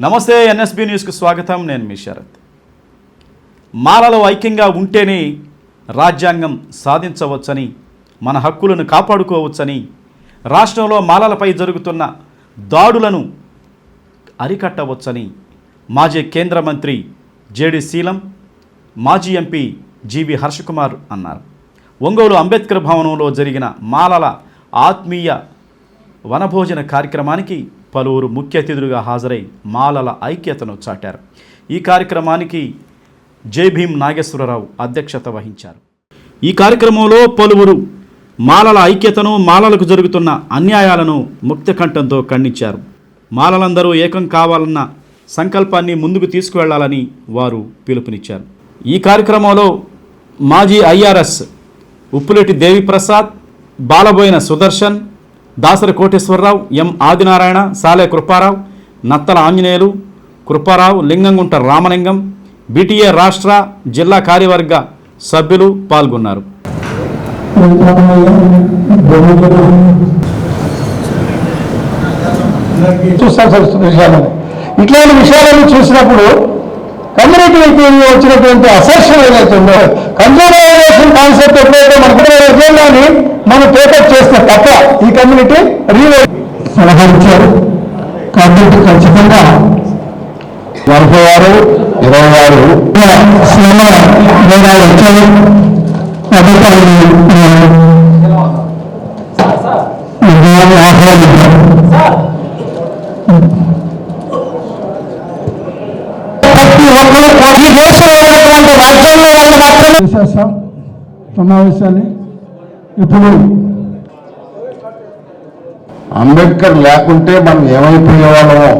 నమస్తే ఎన్ఎస్బి న్యూస్కు స్వాగతం. నేను మీ శరత్. మాలలో ఐక్యంగా ఉంటేనే రాజ్యాంగం సాధించవచ్చని మన హక్కులను కాపాడుకోవచ్చని రాష్ట్రంలో మాలలపై జరుగుతున్న దాడులను అరికట్టవచ్చని మాజీ కేంద్ర మంత్రి జేడి శీలం మాజీ ఎంపీ జీవి హర్షకుమార్ అన్నారు. ఒంగోలు అంబేద్కర్ భవనంలో జరిగిన మాలల ఆత్మీయ వనభోజన కార్యక్రమానికి పలువురు ముఖ్య అతిథులుగా హాజరై మాలల ఐక్యతను చాటారు. ఈ కార్యక్రమానికి జై భీమ్ నాగేశ్వరరావు అధ్యక్షత వహించారు. ఈ కార్యక్రమంలో పలువురు మాలల ఐక్యతను మాలలకు జరుగుతున్న అన్యాయాలను ముక్తకంఠంతో ఖండించారు. మాలలందరూ ఏకం కావాలన్న సంకల్పాన్ని ముందుకు తీసుకువెళ్ళాలని వారు పిలుపునిచ్చారు. ఈ కార్యక్రమంలో మాజీ ఐఆర్ఎస్ ఉప్పులేటి దేవిప్రసాద్ బాలబోయిన సుదర్శన్ దాసరి కోటేశ్వరరావు ఎం ఆదినారాయణ సాలే కృపారావు నత్తల ఆంజనేయులు కృపారావు లింగంగుంట రామలింగం బిటిఏ రాష్ట్ర జిల్లా కార్యవర్గ సభ్యులు పాల్గొన్నారు. ఇట్లాంటి విషయాలను చూసినప్పుడు కమ్యూనిటీ వచ్చినటువంటి అసెషన్ ఏదైతుందో కన్సర్వేషన్ కాన్సెప్ట్ ఎప్పుడైతే మనకు ఎజెండాని మనం టేకప్ చేస్తే తప్ప ఈ కమ్యూనిటీ రీవే సలహా ఇచ్చారు కాబట్టి ఖచ్చితంగా నలభై ఆరు ఇరవై ఆరు శ్రమ వేదాలు వచ్చాయి అది ఆహ్వానించారు చేసేస్తాం సమావేశాన్ని. ఇప్పుడు అంబేద్కర్ లేకుంటే మనం ఏమైపోయేవాళ్ళమో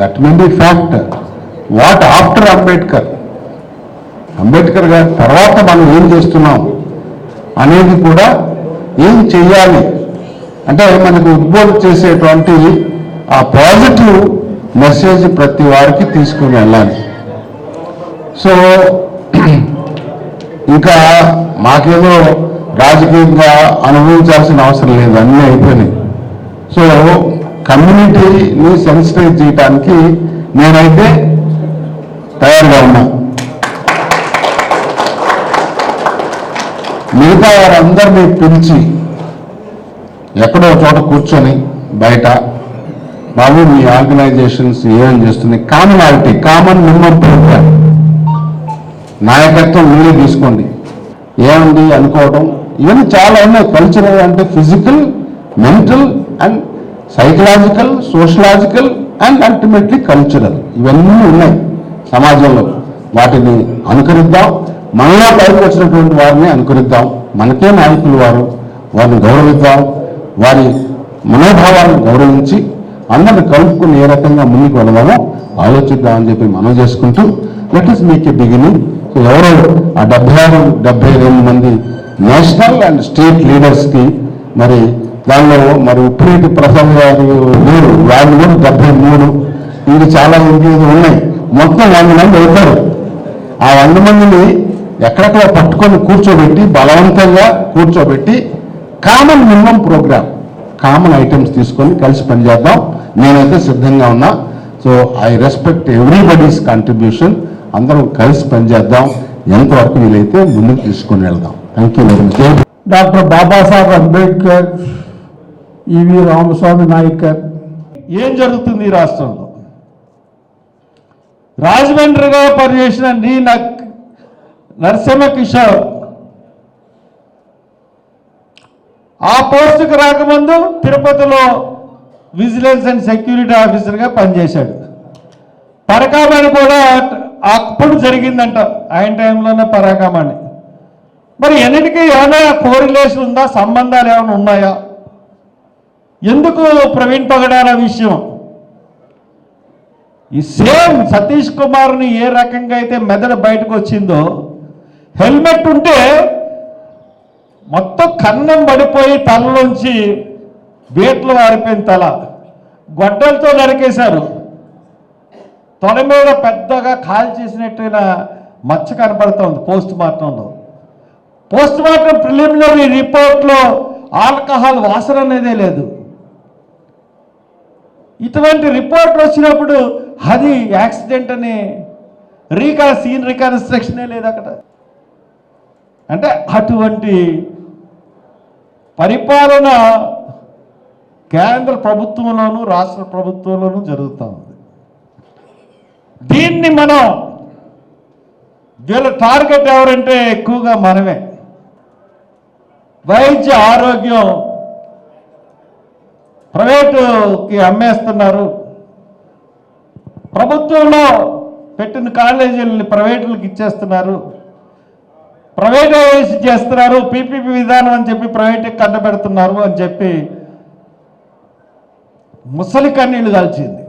that mean the fact what after Ambedkar? Ambedkar గారి తర్వాత మనం ఏం చేస్తున్నాం అనేది కూడా ఏం చెయ్యాలి? అంటే మనకు ఉద్బోధ చేసేటువంటి ఆ పాజిటివ్ మెసేజ్ ప్రతి వారికి తీసుకుని వెళ్ళాలి. సో ఇంకా మాకేదో రాజకీయంగా అనుభవించాల్సిన అవసరం లేదు అన్నీ అయిపోయినాయి. సో కమ్యూనిటీని సెన్సిటైజ్ చేయడానికి నేనైతే తయారుగా ఉన్నా. మిగతా వారందరినీ పిలిచి ఎక్కడో చోట కూర్చొని బయట బాబు మీ ఆర్గనైజేషన్స్ ఏమేం చేస్తుంది కామనాలిటీ కామన్ మినిమం ప్రోగ్రామ్ నాయకత్వం మీరే తీసుకోండి. ఏముంది అనుకోవడం ఇవన్నీ చాలా ఉన్నాయి. కల్చరల్ అంటే physical mental and psychological sociological and ultimately cultural ఇవన్నీ ఉన్నాయి సమాజంలో. వాటిని అనుకరిద్దాం. మనలో పైకి వచ్చినటువంటి వారిని అనుకరిద్దాం. మనకే నాయకులు వారు. వారిని గౌరవిద్దాం. వారి మనోభావాలను గౌరవించి అందరిని కలుపుకుని ఏ రకంగా ముందుకు వెళదామో ఆలోచిద్దామని చెప్పి మనం చేసుకుంటూ let us make a beginning ఎవరో? ఆ డెబ్బై ఆరు డెబ్బై రెండు మంది నేషనల్ అండ్ స్టేట్ లీడర్స్కి మరి దానిలో మరి ఉప్పిరెడ్డి ప్రసాద్ గారు లేరు. వాళ్ళు కూడా డెబ్బై మూడు. ఇంకా చాలా ఇంకేదో ఉన్నాయి. మొత్తం వంద మంది అవుతారు. ఆ వంద మందిని ఎక్కడెక్కడ పట్టుకొని కూర్చోబెట్టి బలవంతంగా కూర్చోబెట్టి common minimum programme common items తీసుకొని కలిసి పనిచేద్దాం. నేనైతే సిద్ధంగా ఉన్నా. So I respect everybody's contribution అందరం కలిసి పనిచేద్దాం. ఎంతవరకు వీలైతే ముందుకు తీసుకొని వెళ్దాం. Thank you very much doctor Babasaheb Ambedkar EV Ramaswamy Naicker. ఏం జరుగుతుంది ఈ రాష్ట్రంలో? రాజమండ్రిగా పనిచేసిన నీ నక్ నరసింహ కిషోర్. ఆ పోస్టుకు రాకముందు తిరుపతిలో విజిలెన్స్ అండ్ సెక్యూరిటీ ఆఫీసర్గా పనిచేశాడు. పరకామణి కూడా అప్పుడు జరిగిందంట. ఆయన టైంలోనే పరాకామణి మరి ఎన్నిటికీ ఏమైనా కోరిలేషన్ ఉందా? సంబంధాలు ఏమైనా ఉన్నాయా? ఎందుకు ప్రవీణ్ పగడాల విషయం? ఈ సేమ్ సతీష్ కుమార్ని ఏ రకంగా అయితే మెదడు బయటకు వచ్చిందో హెల్మెట్ ఉంటే మొత్తం కన్నం పడిపోయి తలలోంచి బీట్లు వారిపోయిన తల. గొడ్డలతో నరికేశారు. తొడ మీద పెద్దగా కాల్ చేసినట్టుగా మచ్చ కనపడుతోంది post mortem. Post mortem preliminary రిపోర్ట్లో ఆల్కహాల్ వాసన అనేదే లేదు. ఇటువంటి రిపోర్ట్ వచ్చినప్పుడు అది యాక్సిడెంట్ అని రీకా సీన్ రికన్స్ట్రక్షనే లేదు అక్కడ. అంటే అటువంటి పరిపాలన కేంద్ర ప్రభుత్వంలోనూ రాష్ట్ర ప్రభుత్వంలోనూ జరుగుతాం దీన్ని మనం వీళ్ళ టార్గెట్ ఎవరంటే ఎక్కువగా మనమే. వైద్య ఆరోగ్యం ప్రైవేటుకి అమ్మేస్తున్నారు. ప్రభుత్వంలో పెట్టిన కాలేజీలని ప్రైవేటులకు ఇచ్చేస్తున్నారు. ప్రైవేటైజ్ చేస్తున్నారు. పీపీపీ విధానం అని చెప్పి ప్రైవేట్కి కట్టబెడుతున్నారు అని చెప్పి ముసలి కన్నీళ్ళు కాల్చింది.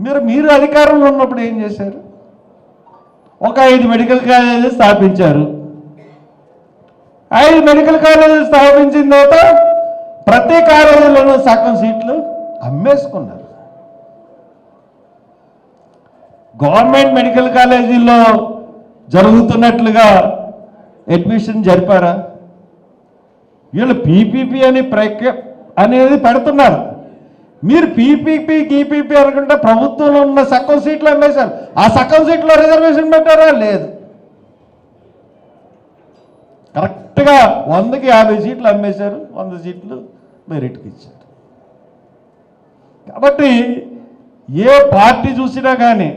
మీరు మీరు అధికారంలో ఉన్నప్పుడు ఏం చేశారు? ఒక ఐదు మెడికల్ కాలేజీలు స్థాపించారు. ఐదు మెడికల్ కాలేజీలు స్థాపించిన తర్వాత ప్రతి కాలేజీలోనూ సగం సీట్లు అమ్మేసుకున్నారు. గవర్నమెంట్ మెడికల్ కాలేజీల్లో జరుగుతున్నట్లుగా అడ్మిషన్ జరిపారా? వీళ్ళు పీపీపీ అని ప్రక్రియ అనేది పెడుతున్నారు. మీరు పీపీపీ గీపీపీ అనుకుంటే ప్రభుత్వంలో ఉన్న సగం సీట్లు అమ్మేశారు. ఆ సగం సీట్లో రిజర్వేషన్ పెట్టారా? లేదు. కరెక్ట్గా వందకి యాభై సీట్లు అమ్మేశారు. వంద సీట్లు మెరిట్కి ఇచ్చారు. కాబట్టి ఏ పార్టీ చూసినా కానీ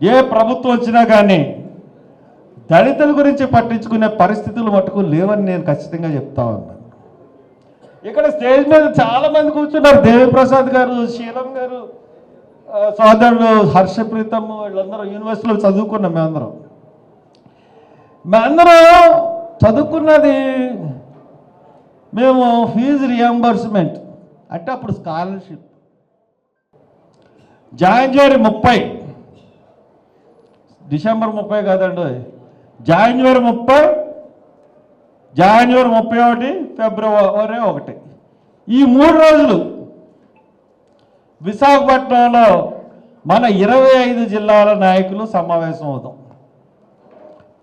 ఏ ప్రభుత్వం వచ్చినా కానీ దళితుల గురించి పట్టించుకునే పరిస్థితులు మటుకు లేవని నేను ఖచ్చితంగా చెప్తా ఉన్నాను ఇక్కడ స్టేజ్ మీద చాలా మంది కూర్చున్నారు. దేవిప్రసాద్ గారు శీలం గారు సోదరుడు హర్షప్రీతం వీళ్ళందరూ యూనివర్సిటీలో చదువుకున్నాం మేమందరం. మేమందరం చదువుకున్నది మేము ఫీజు రియంబర్స్మెంట్ అంటే అప్పుడు స్కాలర్షిప్. జాన్వరి ముప్పై. డిసెంబర్ ముప్పై కాదండి. జాన్వరి ముప్పై. జనవరి ముప్పై ఒకటి ఫిబ్రవరి ఒకటి. ఈ మూడు రోజులు విశాఖపట్నంలో మన ఇరవై ఐదు జిల్లాల నాయకులు సమావేశం అవుతాం.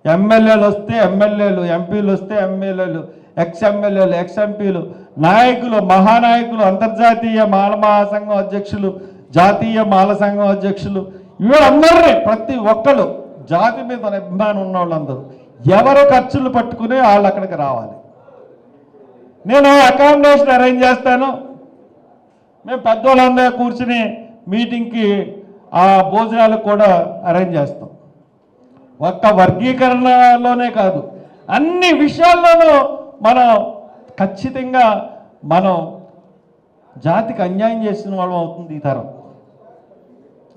ఎమ్మెల్యేలు వస్తే ఎమ్మెల్యేలు ఎంపీలు వస్తే ఎమ్మెల్యేలు ఎక్స్ ఎమ్మెల్యేలు ఎక్స్ ఎంపీలు నాయకులు మహానాయకులు అంతర్జాతీయ మాల మహాసంఘం అధ్యక్షులు జాతీయ మాల సంఘం అధ్యక్షులు వీళ్ళందరినీ ప్రతి ఒక్కరు జాతి మీద అభిమానం ఉన్న వాళ్ళందరూ ఎవరు ఖర్చులు పట్టుకుని వాళ్ళు అక్కడికి రావాలి. నేను అకామిడేషన్ అరేంజ్ చేస్తాను. మేము పెద్దోళ్ళందరూ కూర్చుని మీటింగ్కి ఆ భోజనాలకు కూడా అరేంజ్ చేస్తాం. ఒక్క వర్గీకరణలోనే కాదు అన్ని విషయాల్లోనూ మనం ఖచ్చితంగా మనం జాతికి అన్యాయం చేసిన వాళ్ళం అవుతుంది ఈ తరం.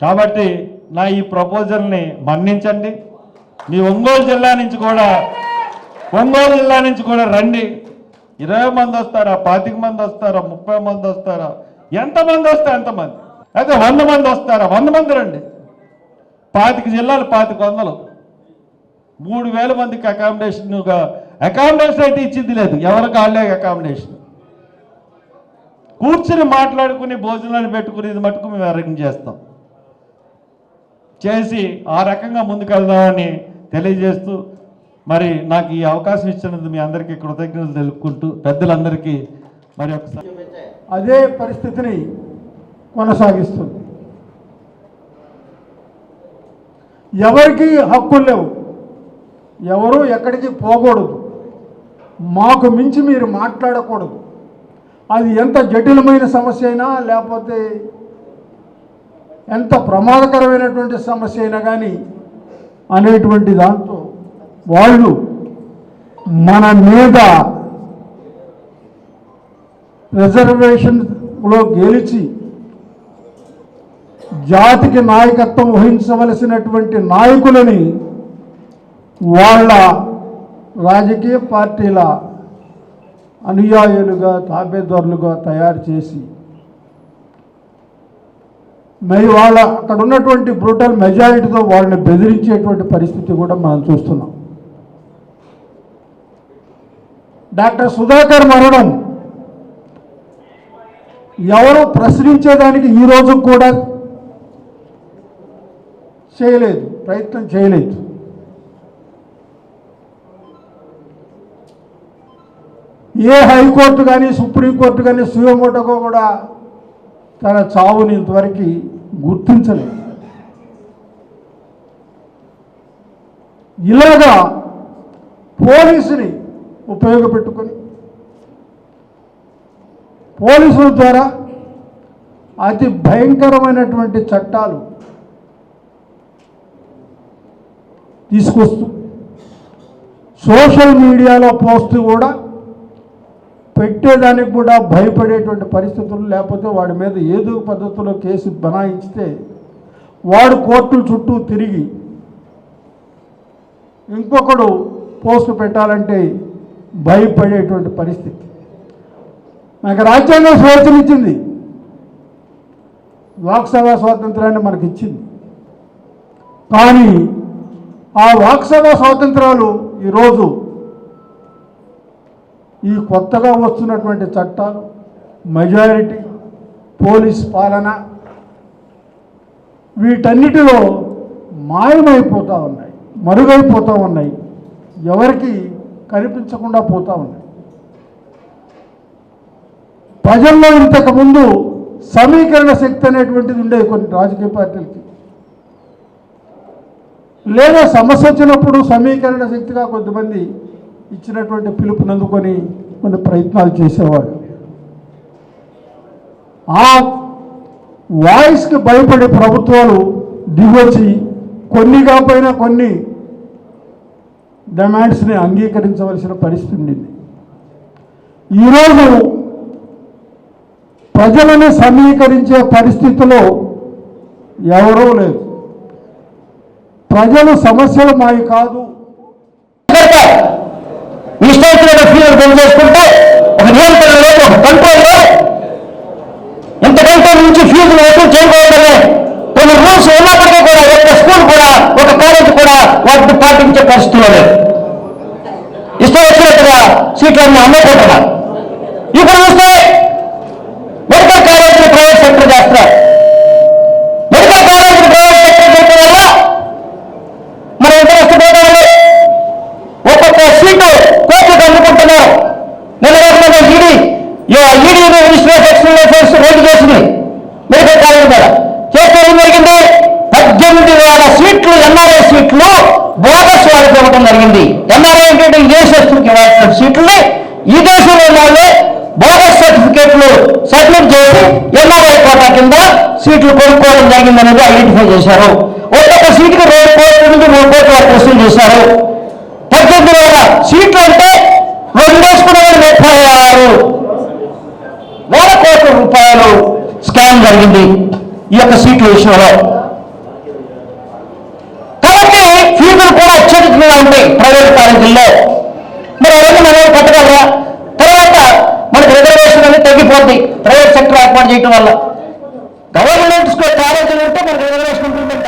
కాబట్టి నా ఈ ప్రపోజల్ని మన్నించండి. మీ ఒంగోలు జిల్లా నుంచి కూడా ఒంగోలు జిల్లా నుంచి కూడా రండి. ఇరవై మంది వస్తారా పాతిక మంది వస్తారా ముప్పై మంది వస్తారా? ఎంతమంది వస్తే ఎంతమంది అయితే వంద మంది వస్తారా? వంద మంది రండి. పాతిక జిల్లాలు పాతిక వందలు. మూడు వేల మందికి అకామిడేషన్గా అకామిడేషన్ అయితే ఇచ్చింది లేదు. ఎవరికి వాళ్ళే అకామిడేషన్ కూర్చుని మాట్లాడుకుని భోజనాలు పెట్టుకునేది మటుకు మేము అరేంజ్ చేస్తాం. చేసి ఆ రకంగా ముందుకెళ్దామని తెలియజేస్తూ మరి నాకు ఈ అవకాశం ఇచ్చినందుకు మీ అందరికీ కృతజ్ఞతలు తెలుపుకుంటూ పెద్దలందరికీ మరి ఒకసారి అదే పరిస్థితిని కొనసాగిస్తుంది. ఎవరికి హక్కులు లేవు. ఎవరు ఎక్కడికి పోకూడదు. మాకు మించి మీరు మాట్లాడకూడదు. అది ఎంత జటిలమైన సమస్య అయినా లేకపోతే ఎంత ప్రమాదకరమైనటువంటి సమస్య అయినా కానీ అనేటువంటి దాంతో వాళ్ళు మన మీద రిజర్వేషన్లో గెలిచి జాతికి నాయకత్వం వహించవలసినటువంటి నాయకులని వాళ్ళ రాజకీయ పార్టీల అనుయాయులుగా తాబేదారులుగా తయారు చేసి మరి వాళ్ళ అక్కడ ఉన్నటువంటి బ్రూటల్ మెజారిటీతో వాళ్ళని బెదిరించేటువంటి పరిస్థితి కూడా మనం చూస్తున్నాం. డాక్టర్ సుధాకర్ మరణం ఎవరు ప్రశ్నించేదానికి ఈ రోజు కూడా చేయలేదు ప్రయత్నం చేయలేదు. ఏ హైకోర్టు కానీ సుప్రీంకోర్టు కానీ సుయోమోటోగా కూడా తన చావుని ఇంతవరకు గుర్తించలేదు. ఇలాగా పోలీసుని ఉపయోగపెట్టుకొని పోలీసుల ద్వారా అతి భయంకరమైనటువంటి చట్టాలు తీసుకొస్తూ సోషల్ మీడియాలో పోస్ట్ కూడా పెట్టేదానికి కూడా భయపడేటువంటి పరిస్థితులు లేకపోతే వాడి మీద ఏదో పద్ధతిలో కేసు బనాయించితే వాడు కోర్టుల చుట్టూ తిరిగి ఇంకొకడు పోస్టు పెట్టాలంటే భయపడేటువంటి పరిస్థితి. నాకు రాజ్యాంగం స్వేచ్ఛనిచ్చింది వాక్సభ స్వాతంత్రాన్ని మనకి ఇచ్చింది. కానీ ఆ వాక్సభ స్వాతంత్రాలు ఈరోజు ఈ కొత్తగా వస్తున్నటువంటి చట్టాలు మెజారిటీ పోలీస్ పాలన వీటన్నిటిలో మాయమైపోతూ ఉన్నాయి మరుగైపోతూ ఉన్నాయి ఎవరికి కనిపించకుండా పోతూ ఉన్నాయి. ప్రజల్లో ఇంతకుముందు సమీకరణ శక్తి అనేటువంటిది ఉండేది కొన్ని రాజకీయ పార్టీలకి. లేదా సమస్య వచ్చినప్పుడు సమీకరణ శక్తిగా కొంతమంది ఇచ్చినటువంటి పిలుపునందుకొని కొన్ని ప్రయత్నాలు చేసేవాడు. ఆ వాయిస్కి భయపడే ప్రభుత్వాలు దిగొచ్చి కొన్ని కాకపోయినా కొన్ని డిమాండ్స్ని అంగీకరించవలసిన పరిస్థితి ఉండింది. ఈరోజు ప్రజలను సమీకరించే పరిస్థితిలో ఎవరూ లేదు ప్రజలు సమస్యలు మావి కాదు. ఇష్టం వచ్చినట్టు ఫీజులు పెళ్ళి చేసుకుంటే ఒక నియంత్రణ లేదు ఒక కంట్రోల్ లేదు ఇంతకంటే నుంచి ఫీజులు వసూలు చేయకూడదనే కొన్ని రూల్స్ ఉన్నప్పటికీ కూడా ఒక స్కూల్ కూడా ఒక కాలేజ్ కూడా వాటిని పాటించే పరిస్థితిలో లేదు. ఇష్టం వచ్చినట్టుగా సీట్లన్నీ అమ్మకుంటున్నారు ఇప్పుడు చూస్తే మెడికల్ కాలేజీని ప్రైవేట్ సెక్టర్ చేస్తున్నారు మెడికల్ కాలేజీని ప్రైవేట్ సెక్టర్ చేయడం వల్ల మన ఎంత నష్టపోతామండి ఒక్కొక్క సీటు కోర్టుకు అందుకుంటున్నారు నిలబడిన ED ED minister explanations rate చేసింది మెడికల్ కాలేజ్ మీద చేస్తే ఏం జరిగింది పద్దెనిమిది వేల సీట్లు ఎన్ఆర్ఐ సీట్లు బోగస్ వాళ్ళకి ఇవ్వడం జరిగింది. ఎన్ఆర్ఐ ఏంటంటే ఏ దేశస్తులకి ఇవ్వాల్సిన సీట్లని ఈ దేశంలో వాళ్ళే బోనస్ సర్టిఫికేట్లు సబ్మిట్ చేసి ఎన్ఆర్ఐ కోటా కింద సీట్లు కొనుక్కోవడం జరిగింది అనేది ఐడెంటిఫై చేశారు. ఒక్కొక్క సీటుకి రెండు కోట్ల నుంచి మూడు కోట్ల వరకు వసూలు చేశారు. పద్దెనిమిది వేల సీట్లు అంటే రెండు వేసుకునే ముప్పై ఆరు వేల కోట్ల రూపాయలు స్కామ్ జరిగింది ఈ యొక్క సీట్ల విషయంలో కాబట్టి ఫీజులు కూడా అత్యధికంగా ఉంటాయి ప్రైవేట్ కాలేజీల్లో మరి అవన్నీ మనం కట్టగలరా తర్వాత మనకి రిజర్వేషన్ అనేది తగ్గిపోద్ది. ప్రైవేట్ సెక్టర్ ఏర్పాటు చేయడం వల్ల. గవర్నమెంట్ స్కూల్ కాలేజీలు ఉంటే మనకు రిజర్వేషన్ ఇంప్లిమెంట్